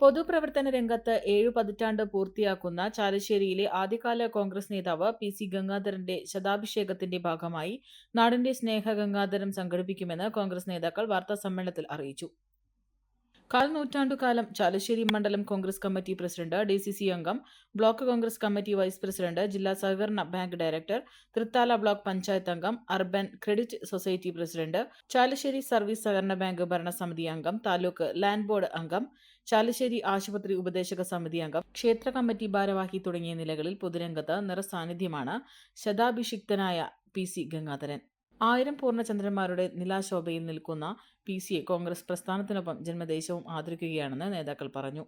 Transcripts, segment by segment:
പൊതുപ്രവർത്തന രംഗത്ത് ഏഴു പതിറ്റാണ്ട് പൂർത്തിയാക്കുന്ന ചാലശ്ശേരിയിലെ ആദ്യകാല കോൺഗ്രസ് നേതാവ് പി സി ഗംഗാധരന്റെ ശതാഭിഷേകത്തിന്റെ ഭാഗമായി നാടിന്റെ സ്നേഹ ഗംഗാധരം സംഘടിപ്പിക്കുമെന്ന് കോൺഗ്രസ് നേതാക്കൾ വാർത്താസമ്മേളനത്തിൽ അറിയിച്ചു. കാൽ നൂറ്റാണ്ടുകാലം ചാലശ്ശേരി മണ്ഡലം Congress committee president D C C അംഗം block Congress committee vice president ജില്ലാ സഹകരണ bank director Thrithala block panchayat അംഗം urban credit society president Chalissery service സഹകരണ ബാങ്ക് ഭരണസമിതി അംഗം താലൂക്ക് ലാൻഡ് ബോർഡ് അംഗം ചാലശ്ശേരി ആശുപത്രി ഉപദേശക സമിതി അംഗം ക്ഷേത്ര കമ്മിറ്റി ഭാരവാഹി തുടങ്ങിയ നിലകളിൽ പൊതുരംഗത്ത് നിറസാന്നിധ്യമാണ് ശതാഭിഷിക്തനായ പി സി ഗംഗാധരൻ. ആയിരം പൂർണചന്ദ്രന്മാരുടെ നിലാശോഭയിൽ നിൽക്കുന്ന പി സിയെ കോൺഗ്രസ് പ്രസ്ഥാനത്തിനൊപ്പം ജന്മദേശവും ആദരിക്കുകയാണെന്ന് നേതാക്കൾ പറഞ്ഞു.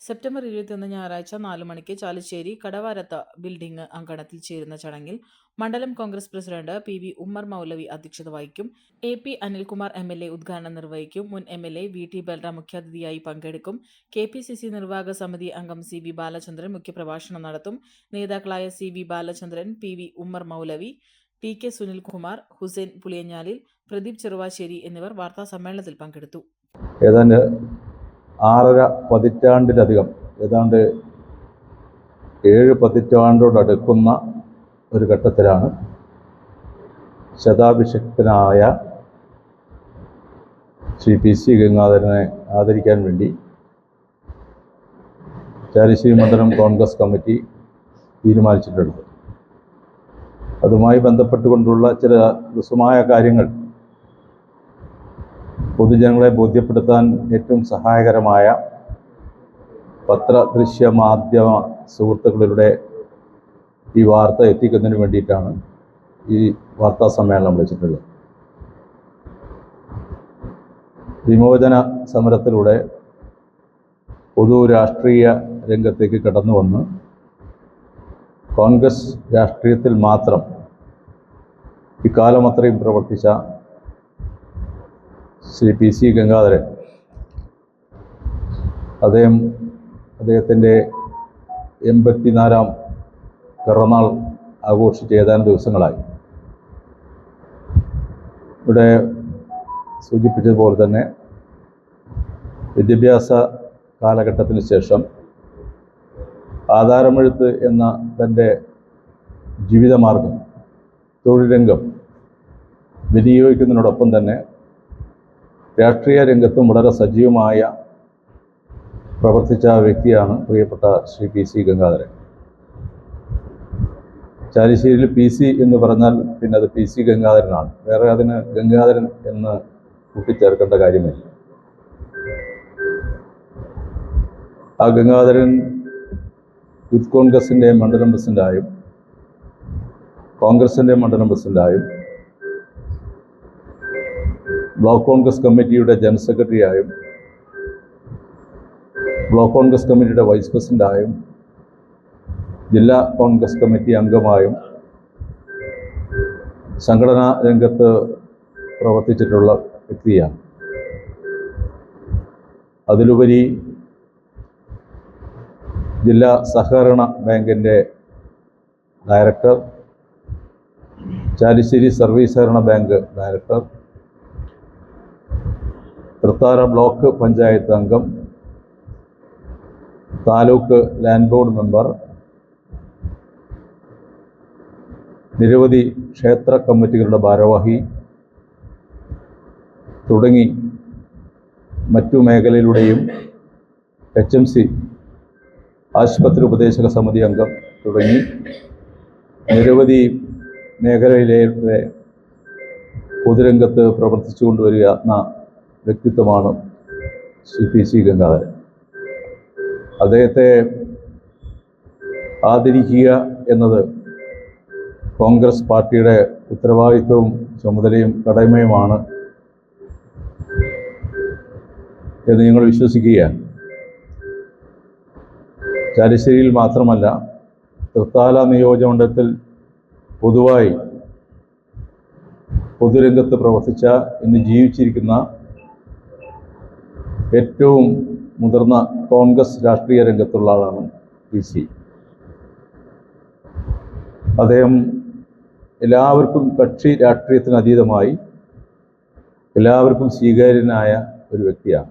സെപ്റ്റംബർ ഇരുപത്തിയൊന്ന് ഞായറാഴ്ച നാലു മണിക്ക് ചാലിശ്ശേരി കടവാരത്ത ബിൽഡിംഗ് അങ്കണത്തിൽ ചേരുന്ന ചടങ്ങിൽ മണ്ഡലം Congress president P V Ummer Moulavi അധ്യക്ഷത വഹിക്കും. A P Anilkumar M L A ഉദ്ഘാടനം നിർവഹിക്കും. മുൻ M L A V T Balram മുഖ്യാതിഥിയായി പങ്കെടുക്കും. കെ പി സി സി നിർവാഹക സമിതി അംഗം സി വി ബാലചന്ദ്രൻ മുഖ്യപ്രഭാഷണം നടത്തും. നേതാക്കളായ C V Balachandran P V Ummer Moulavi T K Sunilkumar Hussain Puliyanjalil Pradeep Cheruvassery എന്നിവർ വാർത്താ സമ്മേളനത്തിൽ പങ്കെടുത്തു. ഏതാണ്ട് ആറര പതിറ്റാണ്ടിലധികം ഏതാണ്ട് ഏഴ് പതിറ്റാണ്ടോടടുക്കുന്ന ഒരു ഘട്ടത്തിലാണ് ശതാഭിഷക്തനായ ശ്രീ പി സി ഗംഗാധരനെ ആദരിക്കാൻ വേണ്ടി ചാലിശ്ശേരി മണ്ഡലം കോൺഗ്രസ് കമ്മിറ്റി തീരുമാനിച്ചിട്ടുണ്ട് അതുമായി ബന്ധപ്പെട്ടുകൊണ്ടുള്ള ചില ദുസ്സമായ കാര്യങ്ങൾ പൊതുജനങ്ങളെ ബോധ്യപ്പെടുത്താൻ ഏറ്റവും സഹായകരമായ പത്ര ദൃശ്യ മാധ്യമ സുഹൃത്തുക്കളിലൂടെ ഈ വാർത്ത എത്തിക്കുന്നതിന് വേണ്ടിയിട്ടാണ് ഈ വാർത്താ സമ്മേളനം വിളിച്ചിട്ടുള്ളത്. വിമോചന സമരത്തിലൂടെ പൊതു രാഷ്ട്രീയ രംഗത്തേക്ക് കടന്നു വന്ന് കോൺഗ്രസ് രാഷ്ട്രീയത്തിൽ മാത്രം ഇക്കാലം അത്രയും പ്രവർത്തിച്ച ശ്രീ പി സി ഗംഗാധരൻ അദ്ദേഹം അദ്ദേഹത്തിന്റെ എൺപത്തിനാലാം പിറന്നാൾ ആഘോഷിച്ച് ഏതാനും ദിവസങ്ങളായി. ഇവിടെ സൂചിപ്പിച്ചതുപോലെ തന്നെ വിദ്യാഭ്യാസ കാലഘട്ടത്തിന് ശേഷം ആധാരമെഴുത്ത് എന്ന തന്റെ ജീവിതമാർഗം തൊഴിൽ രംഗം വിനിയോഗിക്കുന്നതിനോടൊപ്പം തന്നെ രാഷ്ട്രീയ രംഗത്തും വളരെ സജീവമായ പ്രവർത്തിച്ച വ്യക്തിയാണ് പ്രിയപ്പെട്ട ശ്രീ പി സി ഗംഗാധരൻ. ചാലിശ്ശേരിയിൽ പി സി എന്ന് പറഞ്ഞാൽ പിന്നെ അത് പി സി ഗംഗാധരനാണ്. വേറെ അതിന് ഗംഗാധരൻ എന്ന് കൂട്ടിച്ചേർക്കേണ്ട കാര്യമില്ല. ആ ഗംഗാധരൻ യൂത്ത് കോൺഗ്രസിന്റെ മണ്ഡലം പ്രസിഡന്റായും കോൺഗ്രസിന്റെ മണ്ഡലം പ്രസിഡന്റായും ബ്ലോക്ക് കോൺഗ്രസ് കമ്മിറ്റിയുടെ ജനറൽ സെക്രട്ടറിയായും ബ്ലോക്ക് കോൺഗ്രസ് കമ്മിറ്റിയുടെ വൈസ് പ്രസിഡന്റായും ജില്ലാ കോൺഗ്രസ് കമ്മിറ്റി അംഗമായും സംഘടനാ രംഗത്ത് പ്രവർത്തിച്ചിട്ടുള്ള വ്യക്തിയാണ്. അതിലുപരി ജില്ലാ സഹകരണ ബാങ്കിന്റെ ഡയറക്ടർ ചാലിശ്ശേരി സർവീസ് സഹകരണ bank director Thrithala block panchayat അംഗം താലൂക്ക് ലാൻഡ് ബോർഡ് മെമ്പർ നിരവധി ക്ഷേത്ര കമ്മിറ്റികളുടെ ഭാരവാഹി തുടങ്ങി മറ്റു മേഖലയിലൂടെയും എച്ച് എം സി ആശുപത്രി ഉപദേശക സമിതി അംഗം തുടങ്ങി. നിരവധി മേഖലയിലെ പൊതുരംഗത്ത് പ്രവർത്തിച്ചു കൊണ്ടുവരിക വ്യക്തിത്വമാണ് ശ്രീ പി സി ഗംഗാധരൻ. അദ്ദേഹത്തെ ആദരിക്കുക എന്നത് കോൺഗ്രസ് പാർട്ടിയുടെ ഉത്തരവാദിത്വവും ചുമതലയും കടമയുമാണ് എന്ന് ഞങ്ങൾ വിശ്വസിക്കുകയാണ്. ചാലിശ്ശേരിയിൽ മാത്രമല്ല തൃത്താല നിയോജകമണ്ഡലത്തിൽ പൊതുവായി പൊതുരംഗത്ത് പ്രവർത്തിച്ച ഇന്ന് ജീവിച്ചിരിക്കുന്ന ഏറ്റവും മുതിർന്ന കോൺഗ്രസ് രാഷ്ട്രീയ രംഗത്തുള്ള ആളാണ് പി സി. അദ്ദേഹം എല്ലാവർക്കും കക്ഷി രാഷ്ട്രീയത്തിന് അതീതമായി എല്ലാവർക്കും സ്വീകാര്യനായ ഒരു വ്യക്തിയാണ്.